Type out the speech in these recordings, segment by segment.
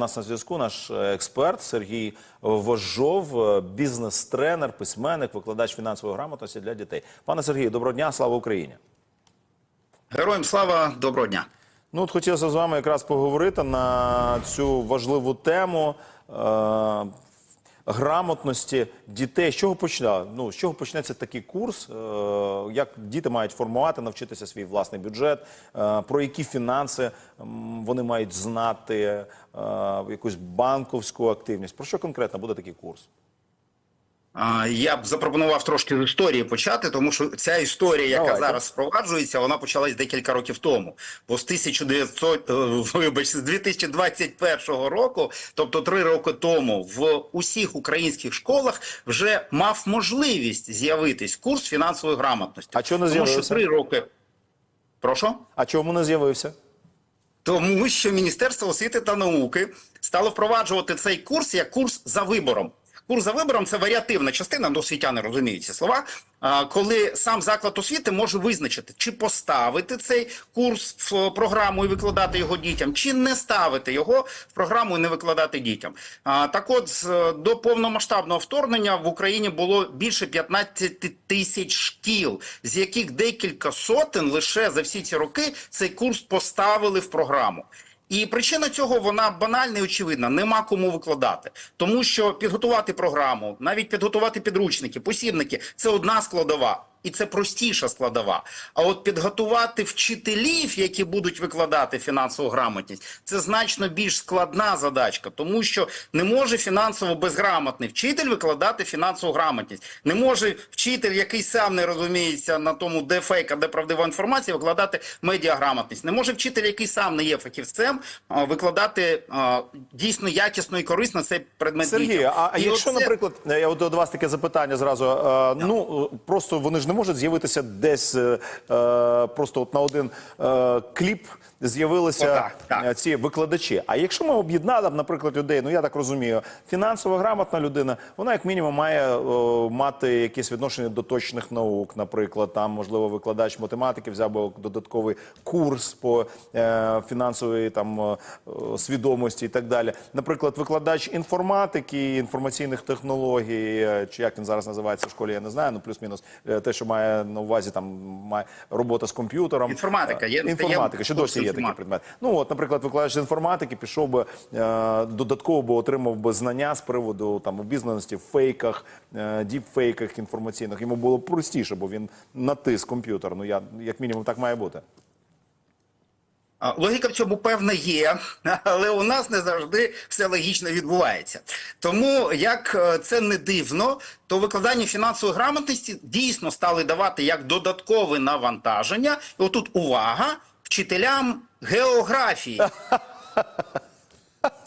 нас на зв'язку наш е, експерт Сергій Вожов, е, бізнес-тренер, письменник, викладач фінансової грамотності для дітей. Пане Сергію, доброго дня, слава Україні! Героям слава, доброго дня. Ну, от хотілося з вами якраз поговорити на цю важливу тему е, грамотності дітей. З чого почне? Ну, з чого почнеться такий курс? Е, як діти мають формувати, навчитися свій власний бюджет, е, про які фінанси вони мають знати, е, якусь банковську активність. Про що конкретно буде такий курс? Я б запропонував трошки з історії почати, тому що ця історія, яка Давайте. зараз впроваджується, вона почалась декілька років тому. Бо з 1900, е, вибач, з 2021 року, тобто три роки тому, в усіх українських школах вже мав можливість з'явитись курс фінансової грамотності. А чого не тому що три роки. Прошу? А чому не з'явився? Тому що Міністерство освіти та науки стало впроваджувати цей курс як курс за вибором. Курс за вибором це варіативна частина, ну, освітяни розуміють ці слова. Коли сам заклад освіти може визначити, чи поставити цей курс в програму і викладати його дітям, чи не ставити його в програму і не викладати дітям. Так от, до повномасштабного вторгнення в Україні було більше 15 тисяч шкіл, з яких декілька сотень лише за всі ці роки цей курс поставили в програму. І причина цього вона банальна і очевидна: нема кому викладати, тому що підготувати програму, навіть підготувати підручники, посібники це одна складова. І це простіша складова. А от підготувати вчителів, які будуть викладати фінансову грамотність, це значно більш складна задачка, тому що не може фінансово безграмотний вчитель викладати фінансову грамотність. Не може вчитель, який сам не розуміється на тому, де фейк, а де правдива інформація, викладати медіаграмотність. Не може вчитель, який сам не є фахівцем, викладати дійсно якісно і корисно цей предмет Сергій, а, І якщо, оце- наприклад, я от до вас таке запитання зразу. Е, ну просто вони ж не можуть з'явитися десь е, е, просто от на один е, кліп з'явилися е, ці викладачі. А якщо ми об'єднали, наприклад, людей, ну я так розумію, фінансово грамотна людина, вона як мінімум має е, мати якесь відношення до точних наук, наприклад, там можливо викладач математики взяв би додатковий курс по е, фінансовій там е, свідомості і так далі. Наприклад, викладач інформатики, інформаційних технологій, е, чи як він зараз називається в школі, я не знаю. Ну плюс-мінус е, те, що має на увазі там має робота з комп'ютером. Інформатика. Є- інформатика. Ще досі є такий інформатики. предмет. Ну от, наприклад, викладач інформатики пішов би е, додатково би отримав би знання з приводу там обізнаності в фейках, е, діпфейках інформаційних. Йому було б простіше, бо він натис комп'ютер. Ну я як мінімум так має бути. Логіка в цьому певна є, але у нас не завжди все логічно відбувається. Тому, як е, це не дивно, то викладання фінансової грамотності дійсно стали давати як додаткове навантаження. І отут увага вчителям географії.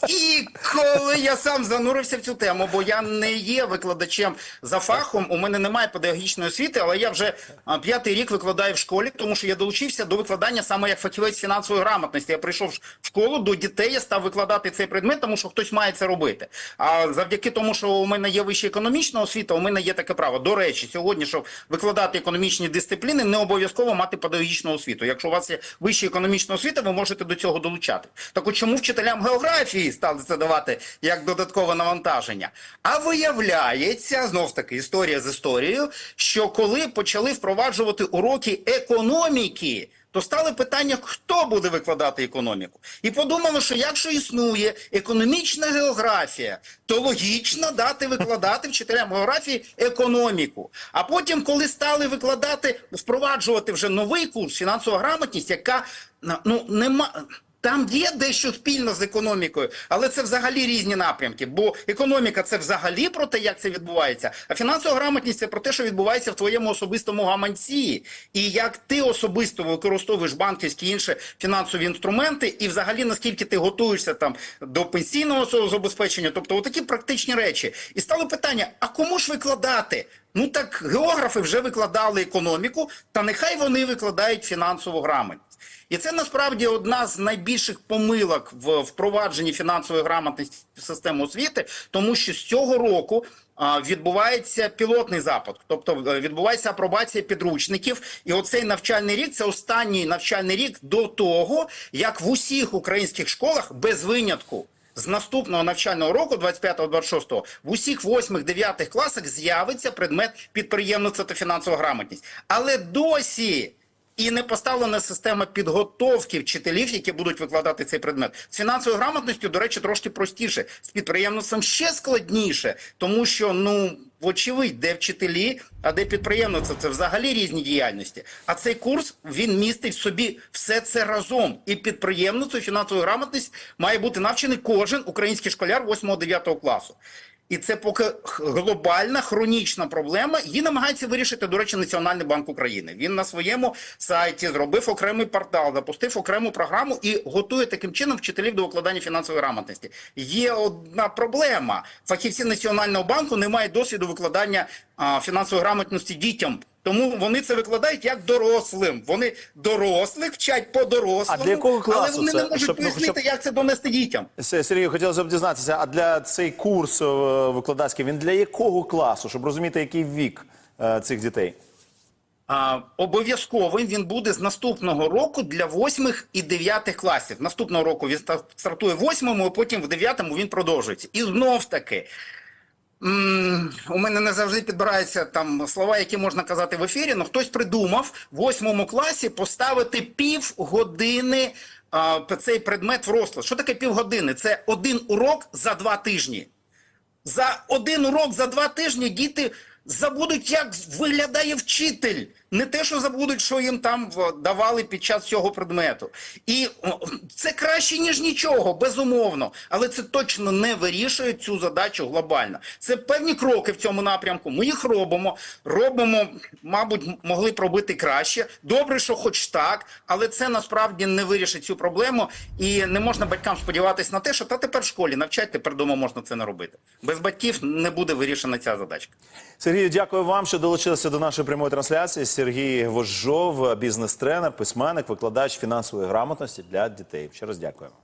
І коли я сам занурився в цю тему, бо я не є викладачем за фахом, у мене немає педагогічної освіти, але я вже п'ятий рік викладаю в школі, тому що я долучився до викладання саме як фахівець фінансової грамотності. Я прийшов в школу до дітей, я став викладати цей предмет, тому що хтось має це робити. А завдяки тому, що у мене є вища економічна освіта, у мене є таке право. До речі, сьогодні, щоб викладати економічні дисципліни, не обов'язково мати педагогічну освіту. Якщо у вас є вища економічна освіта, ви можете до цього долучати. Так от чому вчителям географії стали це давати як додаткове навантаження? А виявляється, знов таки історія з історією, що коли почали впроваджувати уроки економіки. То стали питання, хто буде викладати економіку, і подумали, що якщо існує економічна географія, то логічно дати викладати вчителям географії економіку. А потім, коли стали викладати, впроваджувати вже новий курс фінансова грамотність, яка ну нема. Там є дещо спільно з економікою, але це взагалі різні напрямки. Бо економіка це взагалі про те, як це відбувається. А фінансова грамотність це про те, що відбувається в твоєму особистому гаманці, і як ти особисто використовуєш банківські інші фінансові інструменти, і взагалі наскільки ти готуєшся там до пенсійного забезпечення, тобто отакі практичні речі. І стало питання: а кому ж викладати? Ну так географи вже викладали економіку, та нехай вони викладають фінансову грамотність. І це насправді одна з найбільших помилок в впровадженні фінансової грамотності в систему освіти, тому що з цього року відбувається пілотний запуск, тобто е, відбувається апробація підручників. І оцей навчальний рік це останній навчальний рік до того, як в усіх українських школах без винятку. З наступного навчального року, 25-26, в усіх 8-9 класах з'явиться предмет підприємництва та фінансова грамотність. Але досі і не поставлена система підготовки вчителів, які будуть викладати цей предмет. З фінансовою грамотністю, до речі, трошки простіше. З підприємництвом ще складніше, тому що ну. Вочевидь, де вчителі, а де підприємництво, це взагалі різні діяльності. А цей курс він містить в собі все це разом. І підприємництво, і фінансову грамотність має бути навчений кожен український школяр 8-9 класу. І це поки глобальна хронічна проблема. Її намагається вирішити, до речі, Національний банк України. Він на своєму сайті зробив окремий портал, запустив окрему програму і готує таким чином вчителів до викладання фінансової грамотності. Є одна проблема: фахівці Національного банку не мають досвіду викладання а, фінансової грамотності дітям. Тому вони це викладають як дорослим. Вони дорослих вчать по дорослому, А для якого але вони це? не можуть Щоб, пояснити, щоб- як це донести дітям. Се- Сергію, хотілося б дізнатися, а для цей курс е, викладацький він для якого класу, щоб розуміти, який вік е, цих дітей? А, обов'язковим він буде з наступного року для восьмих і дев'ятих класів. Наступного року він стартує восьмому, а потім в дев'ятому він продовжується. І знов таки. У мене не завжди підбираються там слова, які можна казати в ефірі. Ну хтось придумав в восьмому класі поставити півгодини а, цей предмет в розклад. Що таке півгодини? Це один урок за два тижні. За один урок за два тижні діти забудуть, як виглядає вчитель. Не те, що забудуть, що їм там давали під час цього предмету. І це краще, ніж нічого, безумовно. Але це точно не вирішує цю задачу глобально. Це певні кроки в цьому напрямку. Ми їх робимо. Робимо, мабуть, могли б робити краще. Добре, що хоч так, але це насправді не вирішить цю проблему. І не можна батькам сподіватися на те, що та тепер в школі навчать, тепер вдома можна це не робити. Без батьків не буде вирішена ця задачка. Сергію, дякую вам, що долучилися до нашої прямої трансляції. Сергій Вожжов, бізнес-тренер, письменник, викладач фінансової грамотності для дітей. Ще раз дякуємо.